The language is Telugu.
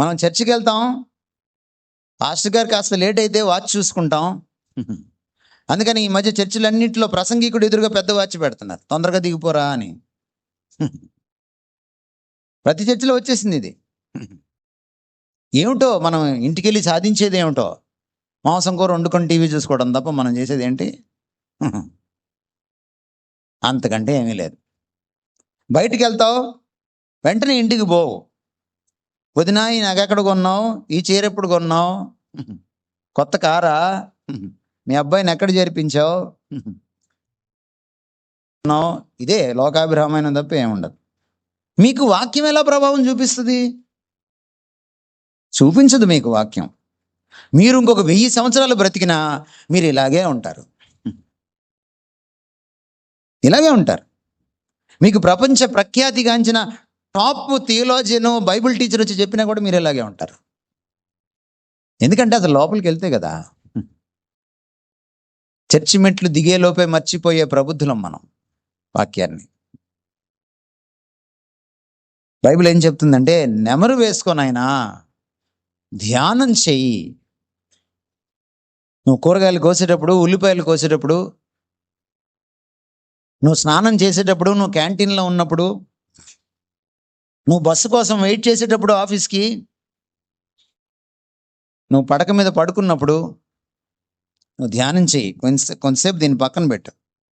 మనం చర్చికి వెళ్తాం. పాస్టర్ గారు కాస్త లేట్ అయితే వాచ్ చూసుకుంటాం. అందుకని ఈ మధ్య చర్చిలన్నింటిలో ప్రసంగికుడు ఎదురుగా పెద్ద వాచ్ పెడుతున్నారు. తొందరగా దిగిపోరా అని. ప్రతి చర్చిలో వచ్చేసింది ఇది. ఏమిటో మనం ఇంటికి వెళ్ళి సాధించేది ఏమిటో? మాంసం కూర వండుకొని టీవీ చూసుకోవడం తప్ప మనం చేసేది ఏంటి? అంతకంటే ఏమీ లేదు. బయటికి వెళ్తావు వెంటనే ఇంటికి పోవు. వదినా ఈ నగెక్కడ కొన్నావు? ఈ చీర ఎప్పుడు కొన్నావు? కొత్త కారా? మీ అబ్బాయిని ఎక్కడ చేర్పించావు? ఇదే లోకాభిరామైన తప్ప ఏముండదు మీకు వాక్యం ఎలా ప్రభావం చూపిస్తుంది? చూపించదు మీకు వాక్యం. మీరు ఇంకొక వెయ్యి సంవత్సరాలు బ్రతికినా మీరు ఇలాగే ఉంటారు. ఇలాగే ఉంటారు. మీకు ప్రపంచ ప్రఖ్యాతిగాంచిన టాప్ థియోలాజియన్ బైబిల్ టీచర్ వచ్చి చెప్పినా కూడా మీరు ఇలాగే ఉంటారు. ఎందుకంటే అసలు లోపలికి వెళ్తే కదా. చర్చి మెట్లు దిగేలోపే మర్చిపోయే ప్రబుద్ధులం మనం వాక్యాన్ని. బైబిల్ ఏం చెప్తుందంటే నెమరు వేసుకొని ఆయన ధ్యానం చెయ్యి. నువ్వు కూరగాయలు కోసేటప్పుడు ఉల్లిపాయలు కోసేటప్పుడు నువ్వు స్నానం చేసేటప్పుడు నువ్వు క్యాంటీన్లో ఉన్నప్పుడు నువ్వు బస్సు కోసం వెయిట్ చేసేటప్పుడు ఆఫీస్కి నువ్వు పడక మీద పడుకున్నప్పుడు నువ్వు ధ్యానం చెయ్యి. కొంచెం కొంతసేపు దీన్ని పక్కన పెట్టు.